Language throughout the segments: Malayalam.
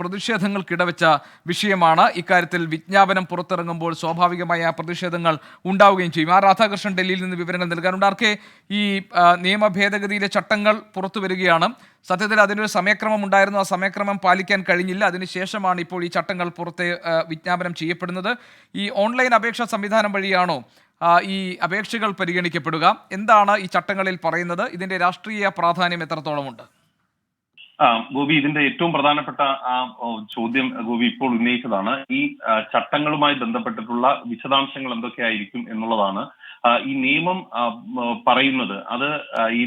പ്രതിഷേധങ്ങൾക്കിടവെച്ച വിഷയമാണ്. ഇക്കാര്യത്തിൽ വിജ്ഞാപനം പുറത്തിറങ്ങുമ്പോൾ സ്വാഭാവികമായ പ്രതിഷേധങ്ങൾ ഉണ്ടാവുകയും ചെയ്യും. ആ രാധാകൃഷ്ണൻ ഡൽഹിയിൽ നിന്ന് വിവരങ്ങൾ നൽകാനുണ്ട്. ആർക്കെ ഈ നിയമ ഭേദഗതിയിലെ ചട്ടങ്ങൾ പുറത്തു വരികയാണ്. സത്യത്തിൽ അതിനൊരു സമയക്രമം ഉണ്ടായിരുന്നു. ആ സമയക്രമം പാലിക്കാൻ കഴിഞ്ഞില്ല. അതിനുശേഷമാണ് ഇപ്പോൾ ഈ ചട്ടങ്ങൾ പുറത്തെ വിജ്ഞാപനം ചെയ്യപ്പെടുന്നത്. ഈ ഓൺലൈൻ അപേക്ഷാ സംവിധാനം വഴിയാണോ ഈ അപേക്ഷകൾ പരിഗണിക്കപ്പെടുക? എന്താണ് ഈ ചട്ടങ്ങളിൽ പറയുന്നത്? ഇതിന്റെ രാഷ്ട്രീയ പ്രാധാന്യം എത്രത്തോളമുണ്ട്? ഗോപി ഇതിന്റെ ഏറ്റവും പ്രധാനപ്പെട്ട ആ ചോദ്യം ഗോപി ഇപ്പോൾ ഉന്നയിച്ചതാണ്. ഈ ചട്ടങ്ങളുമായി ബന്ധപ്പെട്ടിട്ടുള്ള വിശദാംശങ്ങൾ എന്തൊക്കെയായിരിക്കും എന്നുള്ളതാണ്. ഈ നിയമം പറയുന്നത് അത് ഈ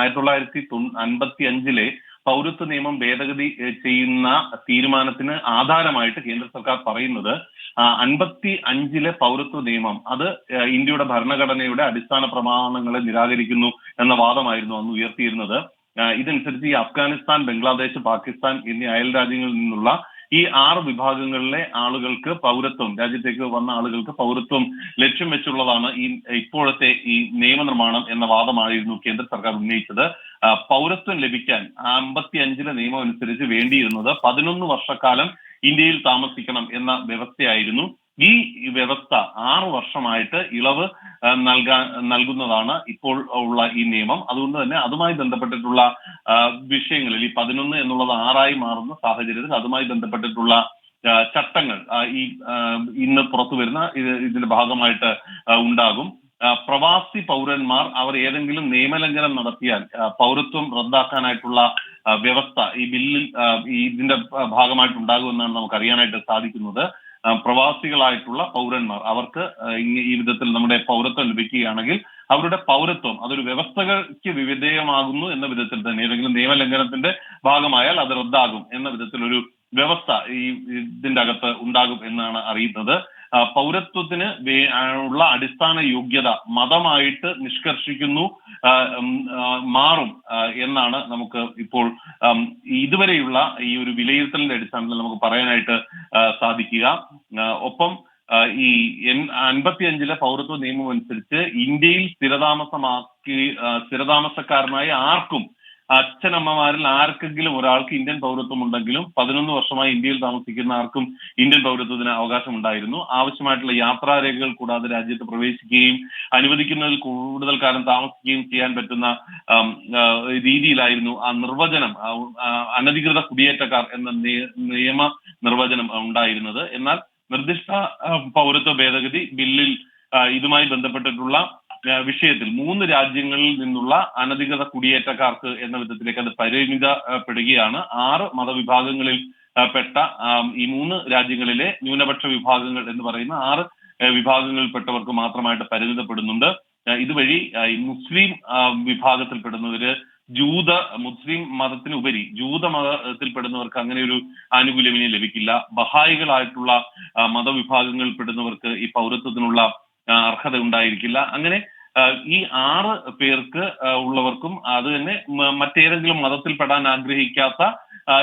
ആയിരത്തി തൊള്ളായിരത്തി അൻപത്തി അഞ്ചിലെ പൗരത്വ നിയമം ഭേദഗതി ചെയ്യുന്ന തീരുമാനത്തിന് ആധാരമായിട്ട് കേന്ദ്ര സർക്കാർ പറയുന്നത് അൻപത്തി അഞ്ചിലെ പൗരത്വ നിയമം അത് ഇന്ത്യയുടെ ഭരണഘടനയുടെ അടിസ്ഥാന പ്രമാണങ്ങളെ നിരാകരിക്കുന്നു എന്ന വാദമായിരുന്നു അന്ന് ഉയർത്തിയിരുന്നത്. ഇതനുസരിച്ച് ഈ അഫ്ഗാനിസ്ഥാൻ ബംഗ്ലാദേശ് പാകിസ്ഥാൻ എന്നീ അയൽ രാജ്യങ്ങളിൽ നിന്നുള്ള ഈ ആറ് വിഭാഗങ്ങളിലെ ആളുകൾക്ക് പൗരത്വം രാജ്യത്തേക്ക് വന്ന ആളുകൾക്ക് പൗരത്വം ലക്ഷ്യം വെച്ചുള്ളതാണ് ഈ ഇപ്പോഴത്തെ ഈ നിയമനിർമ്മാണം എന്ന വാദമായിരുന്നു കേന്ദ്ര സർക്കാർ ഉന്നയിച്ചത്. പൗരത്വം ലഭിക്കാൻ അമ്പത്തി അഞ്ചിലെ നിയമം അനുസരിച്ച് വേണ്ടിയിരുന്നത് പതിനൊന്ന് വർഷക്കാലം ഇന്ത്യയിൽ താമസിക്കണം എന്ന വ്യവസ്ഥയായിരുന്നു. ഈ വ്യവസ്ഥ ആറു വർഷമായിട്ട് ഇളവ് നൽകാൻ നൽകുന്നതാണ് ഇപ്പോൾ ഉള്ള ഈ നിയമം. അതുകൊണ്ട് തന്നെ അതുമായി ബന്ധപ്പെട്ടിട്ടുള്ള വിഷയങ്ങളിൽ ഈ പതിനൊന്ന് എന്നുള്ളത് ആറായി മാറുന്ന സാഹചര്യത്തിൽ അതുമായി ബന്ധപ്പെട്ടിട്ടുള്ള ചട്ടങ്ങൾ ഈ ഇന്ന് പുറത്തു വരുന്ന ഇത് ഇതിന്റെ ഭാഗമായിട്ട് ഉണ്ടാകും. പ്രവാസി പൗരന്മാർ അവർ ഏതെങ്കിലും നിയമലംഘനം നടത്തിയാൽ പൗരത്വം റദ്ദാക്കാനായിട്ടുള്ള വ്യവസ്ഥ ഈ ബില്ലിൽ ഇതിന്റെ ഭാഗമായിട്ട് ഉണ്ടാകുമെന്നാണ് നമുക്ക് അറിയാനായിട്ട് സാധിക്കുന്നത്. പ്രവാസികളായിട്ടുള്ള പൗരന്മാർ. അവർക്ക് ഈ- വിധത്തിൽ നമ്മുടെ പൗരത്വം ലഭിക്കുകയാണെങ്കിൽ അവരുടെ പൗരത്വം അതൊരു വ്യവസ്ഥകൾക്ക് വിധേയമാകുന്നു എന്ന വിധത്തിൽ തന്നെ ഏതെങ്കിലും നിയമലംഘനത്തിന്റെ ഭാഗമായാൽ അത് റദ്ദാകും എന്ന വിധത്തിലൊരു വ്യവസ്ഥ ഈ ഇതിന്റെ അകത്ത് ഉണ്ടാകും എന്നാണ് അറിയുന്നത്. പൗരത്വത്തിന് ഉള്ള അടിസ്ഥാന യോഗ്യത മതമായിട്ട് നിഷ്കർഷിക്കുന്നു മാറും എന്നാണ് നമുക്ക് ഇപ്പോൾ ഇതുവരെയുള്ള ഈ ഒരു വിലയിരുത്തലിന്റെ അടിസ്ഥാനത്തിൽ നമുക്ക് പറയാനായിട്ട് സാധിക്കുക. ഒപ്പം ഈ അൻപത്തി അഞ്ചിലെ പൗരത്വ നിയമം അനുസരിച്ച് ഇന്ത്യയിൽ സ്ഥിരതാമസമാക്കി സ്ഥിരതാമസക്കാരനായി ആർക്കും അച്ഛനമ്മമാരിൽ ആർക്കെങ്കിലും ഒരാൾക്ക് ഇന്ത്യൻ പൗരത്വം ഉണ്ടെങ്കിലും പതിനൊന്ന് വർഷമായി ഇന്ത്യയിൽ താമസിക്കുന്ന ആർക്കും ഇന്ത്യൻ പൗരത്വത്തിന് അവകാശം ഉണ്ടായിരുന്നു ആവശ്യമായിട്ടുള്ള യാത്രാരേഖകൾ കൂടാതെ രാജ്യത്ത് പ്രവേശിക്കുകയും അനുവദിക്കുന്നതിൽ കൂടുതൽ കാലം താമസിക്കുകയും ചെയ്യാൻ പറ്റുന്ന രീതിയിലായിരുന്നു ആ നിർവചനം. അനധികൃത കുടിയേറ്റക്കാർ എന്ന നിയമ നിർവചനം ഉണ്ടായിരുന്നത്. എന്നാൽ നിർദ്ദിഷ്ട പൗരത്വ ഭേദഗതി ബില്ലിൽ ഇതുമായി ബന്ധപ്പെട്ടിട്ടുള്ള വിഷയത്തിൽ മൂന്ന് രാജ്യങ്ങളിൽ നിന്നുള്ള അനധികൃത കുടിയേറ്റക്കാർക്ക് എന്ന വിധത്തിലേക്ക് അത് പരിമിതപ്പെടുകയാണ്. ആറ് മതവിഭാഗങ്ങളിൽ പെട്ട ഈ മൂന്ന് രാജ്യങ്ങളിലെ ന്യൂനപക്ഷ വിഭാഗങ്ങൾ എന്ന് പറയുന്ന ആറ് വിഭാഗങ്ങളിൽപ്പെട്ടവർക്ക് മാത്രമായിട്ട് പരിമിതപ്പെടുന്നുണ്ട്. ഇതുവഴി മുസ്ലിം വിഭാഗത്തിൽപ്പെടുന്നവര് ജൂത മുസ്ലിം മതത്തിന് ഉപരി ജൂത മതത്തിൽപ്പെടുന്നവർക്ക് അങ്ങനെ ഒരു ആനുകൂല്യം ഇനി ലഭിക്കില്ല. ബഹായികളായിട്ടുള്ള മതവിഭാഗങ്ങളിൽപ്പെടുന്നവർക്ക് ഈ പൗരത്വത്തിനുള്ള അർഹത ഉണ്ടായിരിക്കില്ല. അങ്ങനെ ഈ ആറ് പേർക്ക് ഉള്ളവർക്കും അത് തന്നെ മറ്റേതെങ്കിലും മതത്തിൽ പെടാൻ ആഗ്രഹിക്കാത്ത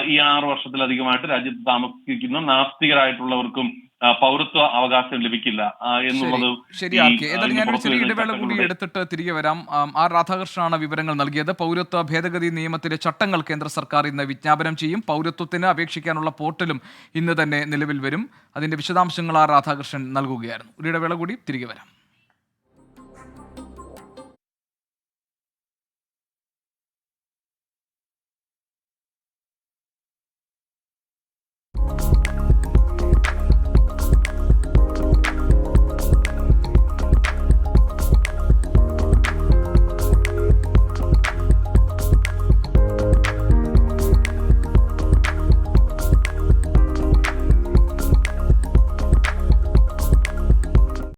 ഈ ആറ് വർഷത്തിലധികമായിട്ട് രാജ്യത്ത് താമസിക്കുന്ന നാസ്തികരായിട്ടുള്ളവർക്കും പൗരത്വ അവകാശം ലഭിക്കില്ല എന്നുള്ളത് ശരി ഈ, ആർ കെ ആ, ഏതായാലും ഇന്ന് ഞാനൊരു പുറത്തു ചെറിയ വരുന്ന ഇടവേള കൂടി എടുത്തിട്ട് തിരികെ വരാം. ആർ രാധാകൃഷ്ണനാണ് വിവരങ്ങൾ നൽകിയത്. പൗരത്വ ഭേദഗതി നിയമത്തിലെ ചട്ടങ്ങൾ കേന്ദ്ര സർക്കാർ ഇന്ന് വിജ്ഞാപനം ചെയ്യും. പൗരത്വത്തിന് അപേക്ഷിക്കാനുള്ള പോർട്ടലും ഇന്ന് തന്നെ നിലവിൽ വരും. അതിന്റെ വിശദാംശങ്ങൾ ആർ രാധാകൃഷ്ണൻ നൽകുകയായിരുന്നു. ഒരു ഇടവേള കൂടി തിരികെ വരാം.